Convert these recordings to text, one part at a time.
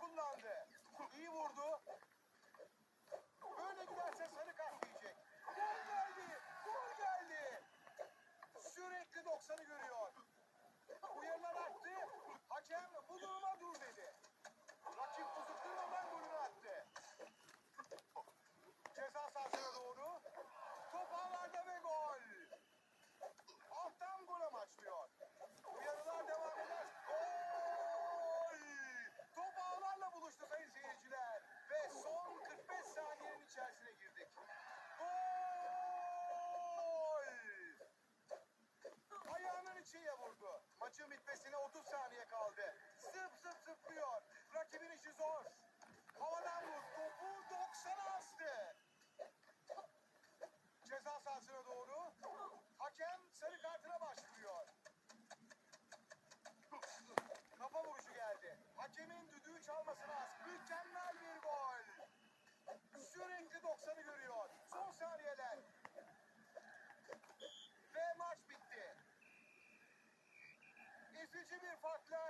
kullandı. İyi vurdu. Böyle giderse sarı kart yiyecek. Gol geldi. Gol geldi. Sürekli 90'ı görüyor. Uyarılar arttı. Hakem bu duruma dur dedi. Rakip tutuklamadan golünü attı. Ceza sahasına doğru. Top ağlarda ve gol. Alttan gol amaçlıyor. Uyarılar devam eder. Gol! Top ağlarla buluştu sayın seyirciler. Ve son 45 saniyenin içerisine girdik. Gol! Ayağının içiyle vurdu. Maçın bitmesine 30 saniye kaldı. Zıp zıp zıplıyor. Rakibin işi zor. Havadan vur. Topu 90'a astı. Ceza sahasına doğru. Hakem sarı kartına başvuruyor. Kafa vuruşu geldi. Hakemin düdüğü çalmasına az. Mükemmel bir gol. Sürekli 90'ı görüyor. Son saniyeler. Ve maç bitti. Ezici bir farkla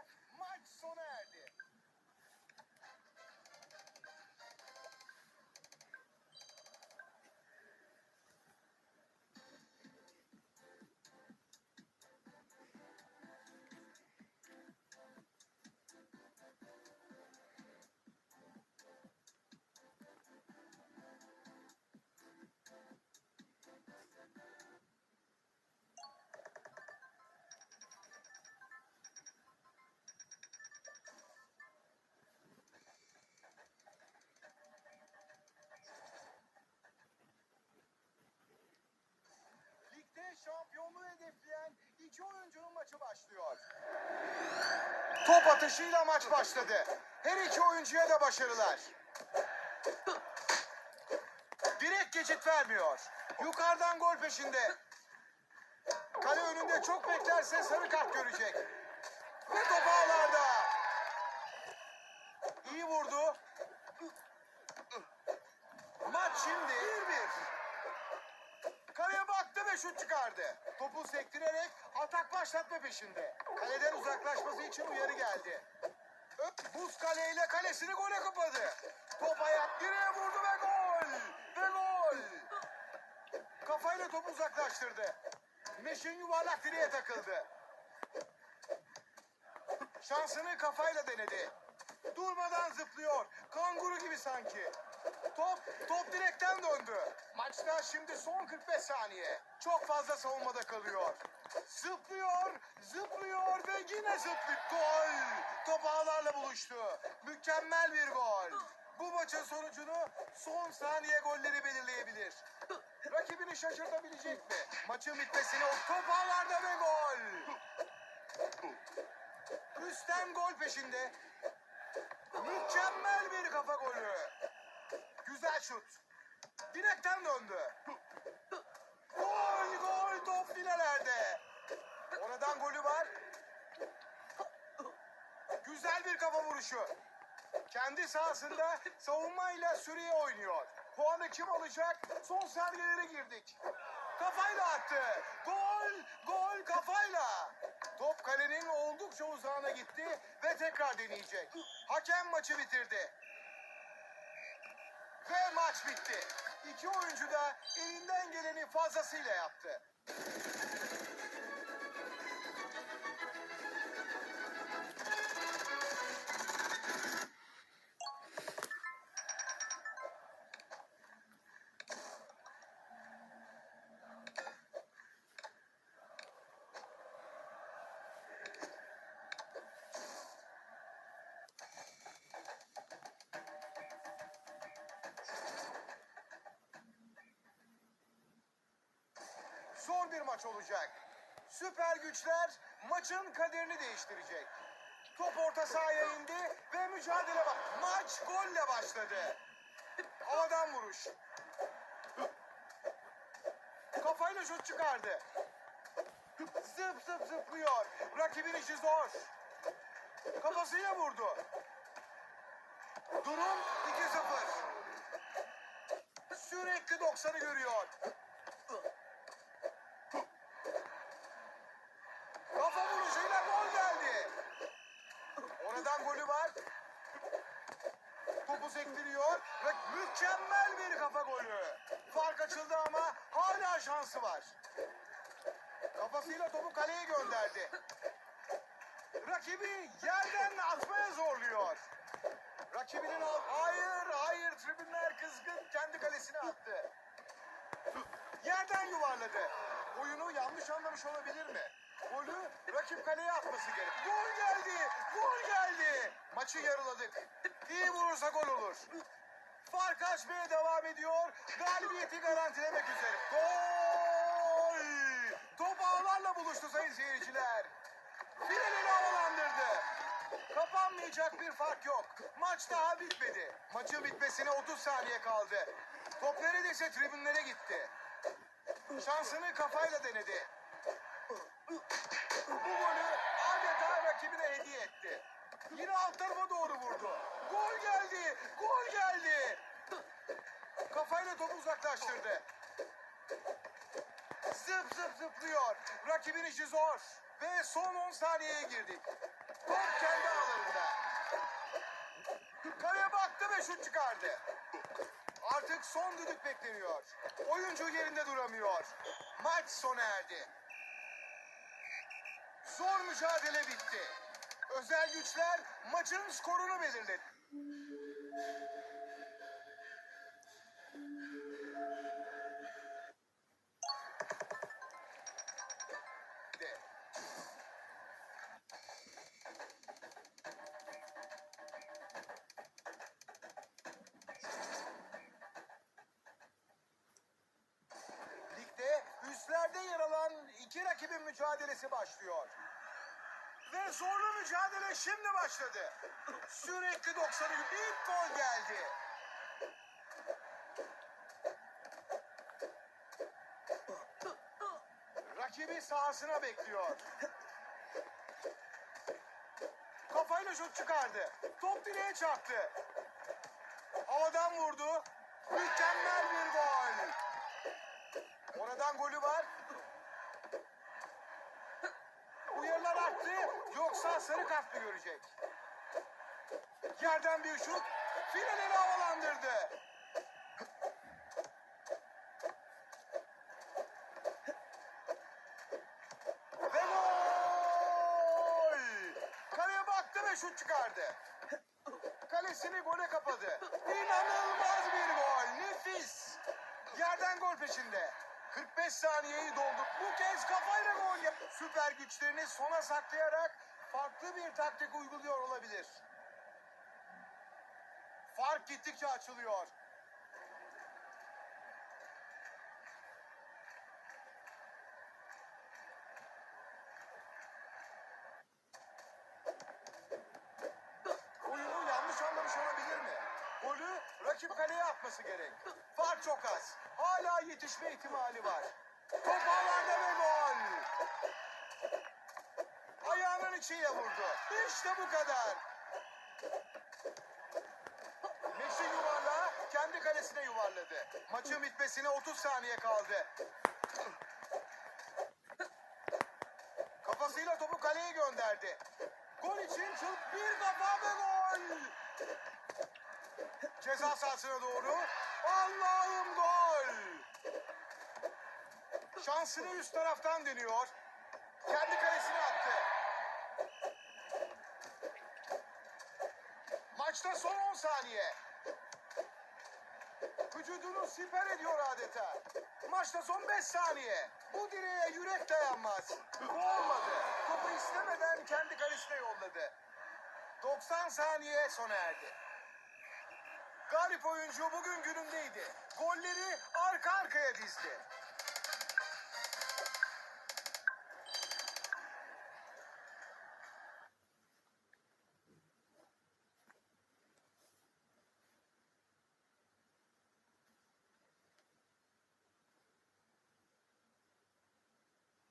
başlıyor. Top atışıyla maç başladı. Her iki oyuncuya da başarılar. Direkt geçit vermiyor. Yukarıdan gol peşinde. Kale önünde çok beklerse sarı kart görecek. Ve top ağlarda. İyi vurdu. Maç şimdi 1-1. Kaleye baktı ve şut çıkardı. Topu sektirerek atak başlatma peşinde. Kaleden uzaklaşması için uyarı geldi. Buz kaleyle kalesini gole kapadı. Top ayak direğe vurdu ve gol! Ve gol! Kafayla topu uzaklaştırdı. Meşin yuvarlak direğe takıldı. Şansını kafayla denedi. Durmadan zıplıyor. Kanguru gibi sanki. Top, top direkten döndü. Maçta şimdi son 45 saniye. Çok fazla savunmada kalıyor. Zıplıyor, zıplıyor ve yine zıplıyor. Gol! Top ağlarla buluştu. Mükemmel bir gol. Bu maçın sonucunu son saniye golleri belirleyebilir. Rakibini şaşırtabilecek mi? Maçın bitmesine o top ağlarda ve gol. Üstten gol peşinde. Mükemmel. Şut. Direkten döndü. Gol gol top filelerde. Oradan golü var. Güzel bir kafa vuruşu. Kendi sahasında savunmayla süreye oynuyor. Puanı kim alacak? Son sergilere girdik. Kafayla attı. Gol, gol kafayla. Top kalenin oldukça uzağına gitti ve tekrar deneyecek. Hakem maçı bitirdi. Ve maç bitti. İki oyuncu da elinden geleni fazlasıyla yaptı. Zor bir maç olacak. Süper güçler maçın kaderini değiştirecek. Top orta sahaya indi ve mücadele bak. Maç golle başladı. Havadan vuruş. Kafayla şut çıkardı. Zıp zıp zıplıyor. Rakibin işi zor. Kafasıyla vurdu. Durum 2-0. Sürekli 90'ı görüyor. Kafa vuruşuyla gol geldi. Oradan golü var. sektiriyor ve mükemmel bir kafa golü. Fark açıldı ama hala şansı var. Kafasıyla topu kaleye gönderdi. Rakibi yerden atmaya zorluyor. Rakibinin al... Hayır, hayır. Tribünler kızgın. Kendi kalesine attı. Yerden yuvarladı. Oyunu yanlış anlamış olabilir mi? Golü rakip kaleye atması gerek. Gol geldi! Gol geldi! Maçı yarıladık. İyi vurursa gol olur. Fark açmaya devam ediyor. Galibiyeti garantilemek üzere. Gol! Top ağlarla buluştu sayın seyirciler. Finalini havalandırdı. Kapanmayacak bir fark yok. Maç daha bitmedi. Maçın bitmesine 30 saniye kaldı. Top neredeyse tribünlere gitti. Şansını kafayla denedi. Bu golü adeta rakibine hediye etti. Yine alt tarafa doğru vurdu. Gol geldi! Gol geldi! Kafayla topu uzaklaştırdı. Zıp zıp zıplıyor. Rakibin işi zor. Ve son 10 saniyeye girdik. Top kendi ağlarında. Kaleye baktı ve şut çıkardı. Artık son düdük bekleniyor. Oyuncu yerinde duramıyor. Maç sona erdi. Zor mücadele bitti. Özel güçler maçın skorunu belirledi. İki rakibin mücadelesi başlıyor. Ve zorlu mücadele şimdi başladı. Sürekli 90'ı ilk gol geldi. Rakibi sahasına bekliyor. Kafayla şut çıkardı. Top direğe çarptı. Havadan vurdu. Mükemmel bir gol. Oradan golü var. Uyarılar arttı. Yoksa sarı kart mı görecek? Yerden bir şut. Finalini havalandırdı. Ve gol! Kaleye baktı ve şut çıkardı. Kalesini gole kapadı. İnanılmaz bir gol. Nefis. Yerden gol peşinde. 45 saniyeyi doldu. Bu kez kafayla gol yap. Süper güçlerini sona saklayarak farklı bir taktik uyguluyor olabilir. Fark gittikçe açılıyor. Oyunu yanlış anlamış olabilir mi? Golü rakip kaleye atması gerek. Fark çok az. Hala yetişme ihtimali var. Top ağlarda ve gol. Ayağının içiyle vurdu. İşte bu kadar. Meşin yuvarlağı kendi kalesine yuvarladı. Maçın bitmesine 30 saniye kaldı. Kafasıyla topu kaleye gönderdi. Gol için çılp bir kafa ve gol. Ceza sahasına doğru. Allah'ım gol. Şansını üst taraftan deniyor. Kendi kalesine attı. Maçta son 10 saniye. Vücudunu siper ediyor adeta. Maçta son 5 saniye. Bu direğe yürek dayanmaz. Bu olmadı. Topu istemeden kendi kalesine yolladı. 90 saniye sona erdi. Galip oyuncu bugün günündeydi. Golleri arka arkaya dizdi.